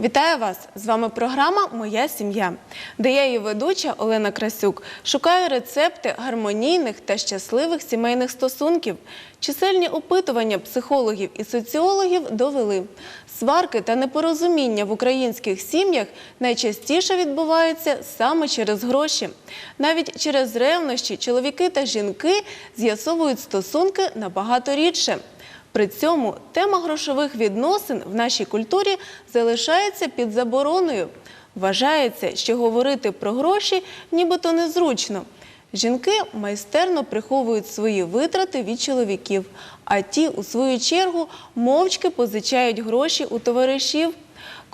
Вітаю вас! З вами програма Моя сім'я, де я її ведуча Олена Красюк шукаю рецепти гармонійних та щасливих сімейних стосунків. Чисельні опитування психологів і соціологів довели. Сварки та непорозуміння в українських сім'ях найчастіше відбуваються саме через гроші. Навіть через ревнощі чоловіки та жінки з'ясовують стосунки набагато рідше. При цьому тема грошових відносин в нашій культурі залишається під забороною. Вважається, що говорити про гроші нібито незручно. Жінки майстерно приховують свої витрати від чоловіків, а ті, у свою чергу, мовчки позичають гроші у товаришів.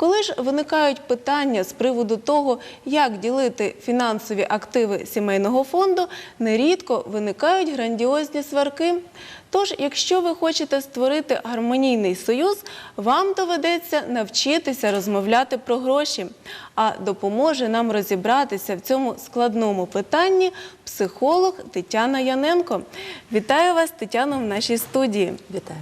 Коли ж виникають питання з приводу того, як ділити фінансові активи сімейного фонду, нерідко виникають грандіозні сварки. Тож, якщо ви хочете створити гармонійний союз, вам доведеться навчитися розмовляти про гроші. А допоможе нам розібратися в цьому складному питанні психолог Тетяна Яненко. Вітаю вас, Тетяно, в нашій студії. Вітаю.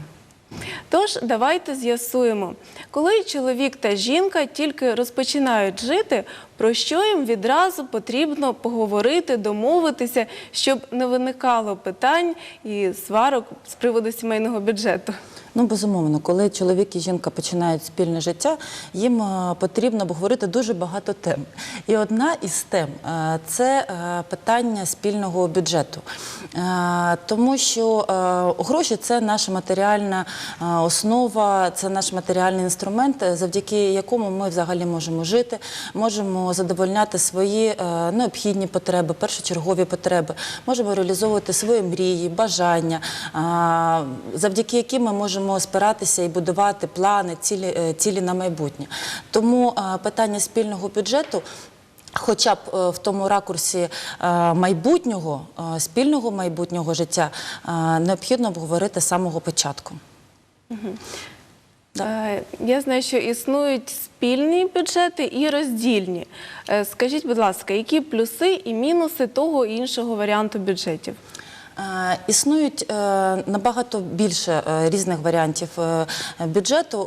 Тож давайте з'ясуємо, коли чоловік та жінка тільки розпочинають жити, про що їм відразу потрібно поговорити, домовитися, щоб не виникало питань і сварок з приводу сімейного бюджету. Ну, безумовно, коли чоловік і жінка починають спільне життя, їм е, потрібно обговорити дуже багато тем. І одна із тем е, це е, питання спільного бюджету. Тому що гроші це наша матеріальна основа, це наш матеріальний інструмент, завдяки якому ми взагалі можемо жити, можемо задовольняти свої е, необхідні потреби, першочергові потреби, можемо реалізовувати свої мрії, бажання, е, завдяки яким ми можемо спиратися і будувати плани, цілі, е, цілі на майбутнє. Тому питання спільного бюджету. Хоча б в тому ракурсі майбутнього, спільного майбутнього життя необхідно обговорити з самого початку. Е, Я знаю, що існують спільні бюджети і роздільні. Е, Скажіть, будь ласка, які плюси і мінуси того і іншого варіанту бюджетів? Е, Існують е, набагато більше е, різних варіантів бюджету.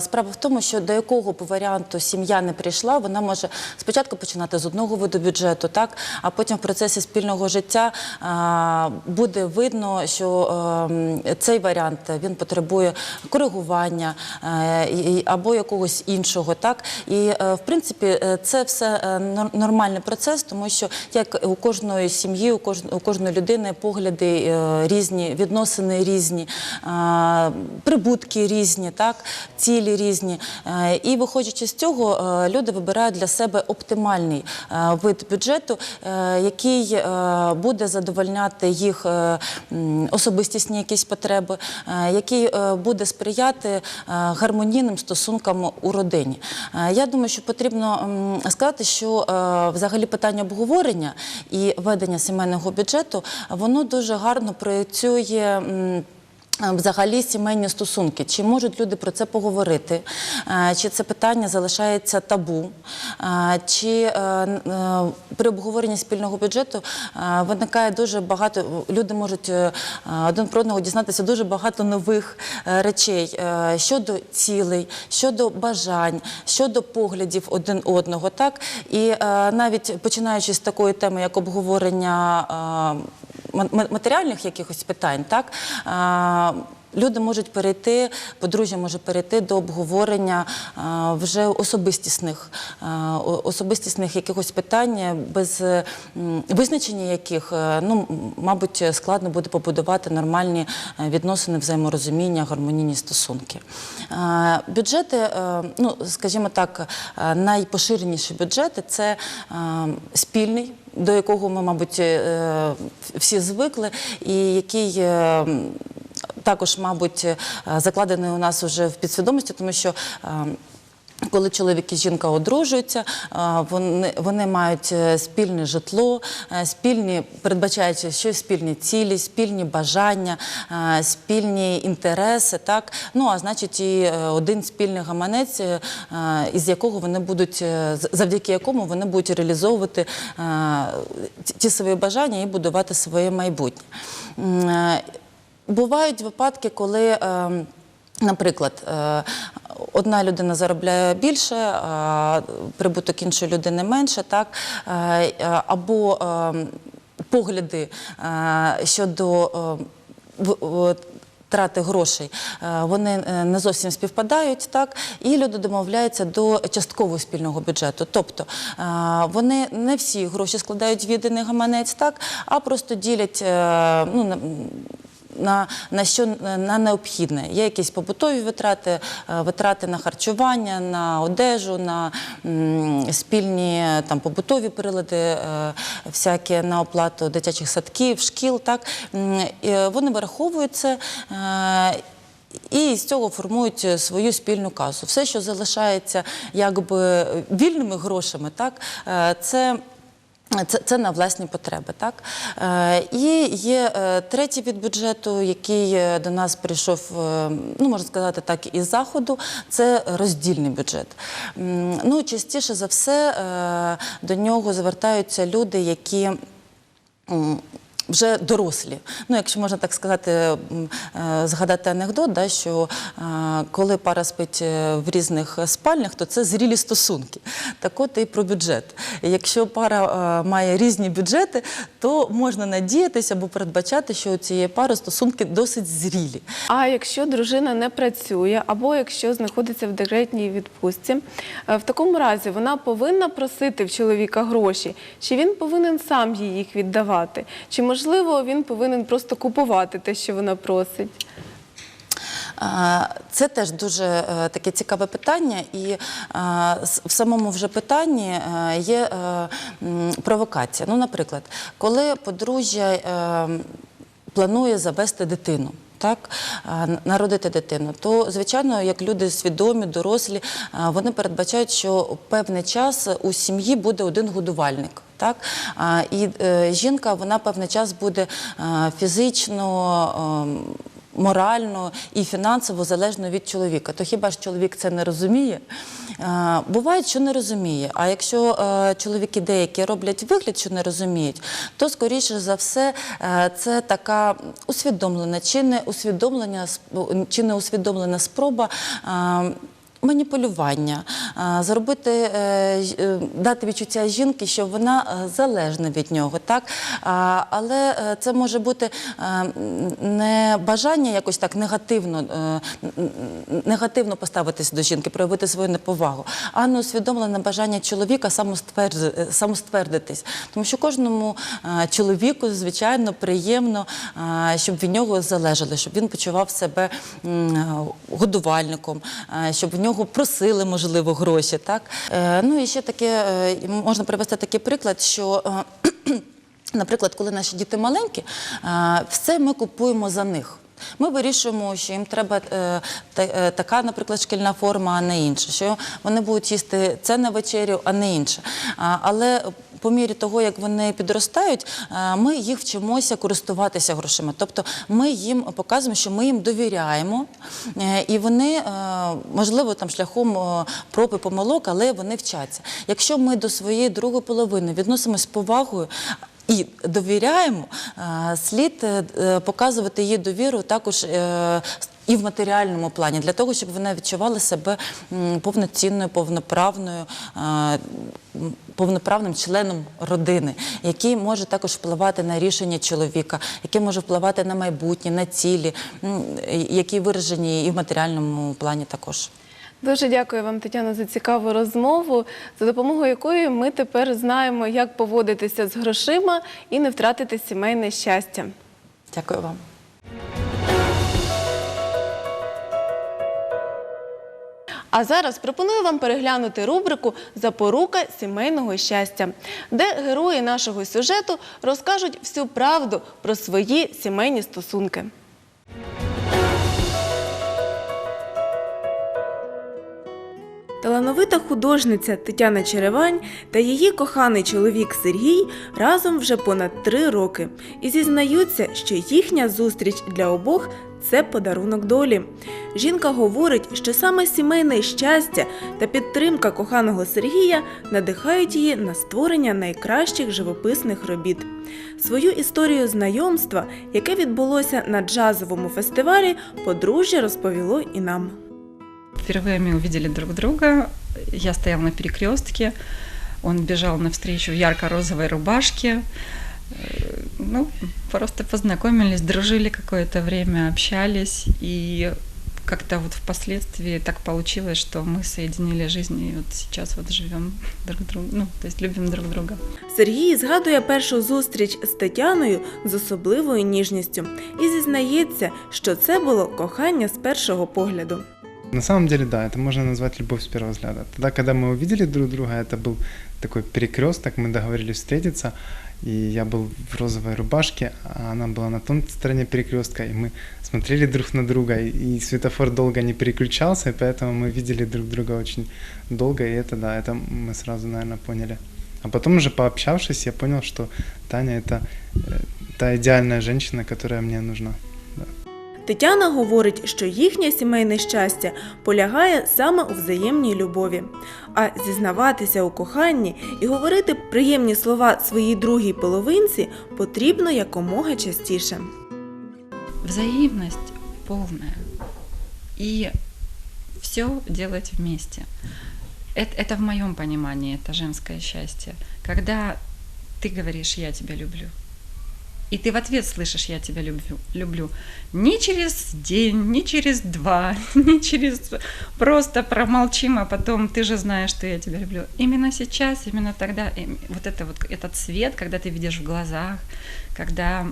Справа в тому, що до якого б варіанту сім'я не прийшла, вона може спочатку починати з одного виду бюджету, так а потім в процесі спільного життя буде видно, що е, цей варіант потребує коригування або якогось іншого. І в принципі це все нормальний процес, тому що як у кожної сім'ї, у кожної, людини погляди е, різні, відносини різні, е, прибутки різні, так цілі різні. Е, І виходячи з цього, люди вибирають для себе оптимальний вид бюджету, який буде задовольняти їх особистісні якісь потреби, який буде сприяти гармонійним стосункам у родині. Я думаю, що потрібно сказати, що взагалі питання обговорення і ведення сімейного бюджету воно дуже гарно працює. Взагалі сімейні стосунки, чи можуть люди про це поговорити, Е, чи це питання залишається табу, Е, чи е, е, при обговоренні спільного бюджету е, виникає дуже багато, люди можуть е, один про одного дізнатися дуже багато нових е, речей е, щодо цілей, щодо бажань, щодо поглядів один одного. Так? І е, навіть починаючи з такої теми, як обговорення. Ма- ма- матеріальних якихось питань, так люди можуть перейти, подружжя може перейти до обговорення вже особистісних, особистісних якихось питань, без визначення яких, е, ну, мабуть, складно буде побудувати нормальні е, відносини, взаєморозуміння, гармонійні стосунки. Бюджети, е, ну, скажімо так, найпоширеніші бюджети це спільний до якого ми, мабуть, е, всі звикли, і який е, також, мабуть, е, закладений у нас вже в підсвідомості, тому що. Коли чоловік і жінка одружуються, е, вони, вони мають е, спільне житло, е, спільні, передбачаючи, що спільні цілі, спільні бажання, спільні інтереси, так ну а значить, і один спільний гаманець, із якого вони будуть завдяки якому вони будуть реалізовувати ті- свої бажання і будувати своє майбутнє. Бувають випадки, коли. ем, Наприклад, одна людина заробляє більше, прибуток іншої людини менше, так? Е, е, або е, погляди щодо трати грошей, вони не зовсім співпадають, так? І люди домовляються до часткового спільного бюджету. Тобто вони не всі гроші складають в єдиний гаманець, так? а просто ділять ну, на- на, що на необхідне. Є якісь побутові витрати, е, витрати на харчування, на одежу, на спільні там побутові прилади, е, всякі на оплату дитячих садків, шкіл. Так М, вони вираховують це. е, і з цього формують е, свою спільну касу. Все, що залишається якби вільними грошами, так е, це. Це, це на власні потреби, так е, і є е, третій від бюджету, який е, до нас прийшов, е, ну можна сказати так, із заходу. Це роздільний бюджет. М, Ну частіше за все е, до нього звертаються люди, які вже дорослі. Ну, якщо можна так сказати, е, згадати анекдот, да, що е, коли пара спить е, в різних спальнях, то це зрілі стосунки. Так от і про бюджет. Якщо пара має різні бюджети, то можна надіятися або передбачати, що у цієї пари стосунки досить зрілі. А якщо дружина не працює, або якщо знаходиться в декретній відпустці, в такому разі вона повинна просити в чоловіка гроші, чи він повинен сам їх віддавати? Чи можливо він повинен просто купувати те, що вона просить? Це теж дуже е, таке цікаве питання, і в самому вже питанні е, є е, провокація. Ну, наприклад, коли подружжя е, планує завести дитину. Так, народити дитину, то звичайно, як люди свідомі, дорослі, вони передбачають, що певний час у сім'ї буде один годувальник. Так? І е, жінка вона певний час буде фізично. Морально і фінансово залежно від чоловіка. То хіба ж чоловік це не розуміє? Е, Буває, що не розуміє. А якщо е, чоловіки деякі роблять вигляд, що не розуміють, то скоріше за все е, це така усвідомлена чи не усвідомлення сп- чи не усвідомлена спроба. Маніпулювання, а, зробити, е, е, дати відчуття жінки, що вона е, залежна від нього, так? Але це може бути не бажання якось так негативно, негативно поставитись до жінки, проявити свою неповагу, а не усвідомлене бажання чоловіка самоствердитись. Тому що кожному чоловіку, звичайно, приємно, щоб від нього залежали, щоб він почував себе годувальником, щоб в нього просили, можливо, гроші. Так? Е, Ну і ще таке, е, можна привести такий приклад, що. е, Наприклад, коли наші діти маленькі, все ми купуємо за них. Ми вирішуємо, що їм треба та- така, наприклад, шкільна форма, а не інша, що вони будуть їсти це на вечерю, а не інше. Але по мірі того, як вони підростають, е, ми їх вчимося користуватися грошима. Тобто ми їм показуємо, що ми їм довіряємо, е, і вони, е, можливо, там шляхом проб і помилок, але вони вчаться. Якщо ми до своєї другої половини відносимося з повагою, і довіряємо, е, слід е, е, показувати їй довіру також і в матеріальному плані, для того, щоб вона відчувала себе повноцінною, повноправною, повноправним членом родини, який може також впливати на рішення чоловіка, який може впливати на майбутнє, на цілі, які виражені і в матеріальному плані також. Дуже дякую вам, Тетяна, за цікаву розмову, за допомогою якої ми тепер знаємо, як поводитися з грошима і не втратити сімейне щастя. Дякую вам. А зараз пропоную вам переглянути рубрику Запорука сімейного щастя, де герої нашого сюжету розкажуть всю правду про свої сімейні стосунки. Талановита художниця Тетяна Черевань та її коханий чоловік Сергій разом вже понад три роки і зізнаються, що їхня зустріч для обох це подарунок долі. Жінка говорить, що саме сімейне щастя та підтримка коханого Сергія надихають її на створення найкращих живописних робіт. Свою історію знайомства, яке відбулося на джазовому фестивалі, подружжя розповіло і нам. Впервые мы увидели друг друга. Я стоял на перекрестке, он бежал навстречу в ярко-розовой рубашке. Э, Ну, просто познакомились, дружили какое-то время, общались. И как-то вот впоследствии так получилось, что мы соединили жизнь и вот сейчас вот живем друг друга, ну, то есть любим друг друга. Сергій згадує першу зустріч з Тетяною з особливою ніжністю і зізнається, що це було кохання з першого погляду. На самом деле, да, это можно назвать любовь с первого взгляда. Тогда, когда мы увидели друг друга, это был такой перекресток, мы договорились встретиться, и я был в розовой рубашке, а она была на том стороне перекрестка, и мы смотрели друг на друга, и, светофор долго не переключался, и поэтому мы видели друг друга очень долго, и это, да, это мы сразу, наверное, поняли. А потом уже пообщавшись, я понял, что Таня это э, та идеальная женщина, которая мне нужна. Тетяна говорить, що їхнє сімейне щастя полягає саме у взаємній любові. А зізнаватися у коханні і говорити приємні слова своїй другій половинці потрібно якомога частіше. Взаимность полная. И все делать вместе. Это, это в моем понимании, это женское счастье. Когда ты говоришь «я тебя люблю», И ты в ответ слышишь «я тебя люблю», люблю. Не через день, не через два, не через... Просто промолчим, а потом ты же знаешь, что я тебя люблю. Именно сейчас, именно тогда, вот это вот этот свет, когда ты видишь в глазах, когда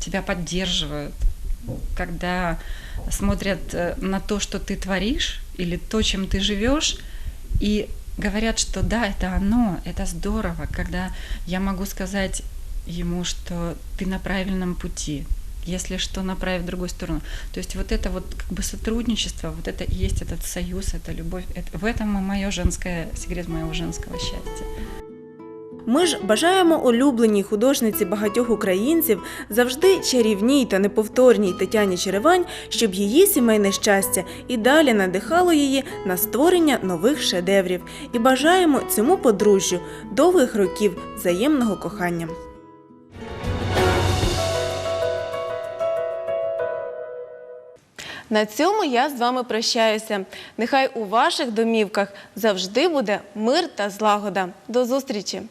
тебя поддерживают, когда смотрят э, на то, что ты творишь, или то, чем ты живешь, и говорят, что да, это оно, это здорово, когда я могу сказать ему, что ты на правильном пути, если что, направь в другую сторону. То есть вот это вот как бы сотрудничество, вот это и есть этот союз, это любовь, это, в этом и мое женское, секрет моего женского счастья. Ми ж бажаємо улюбленій художниці багатьох українців завжди чарівній та неповторній Тетяні Черевань, щоб її сімейне щастя і далі надихало її на створення нових шедеврів. І бажаємо цьому подружжю довгих років взаємного кохання. На цьому я з вами прощаюся. Нехай у ваших домівках завжди буде мир та злагода. До зустрічі!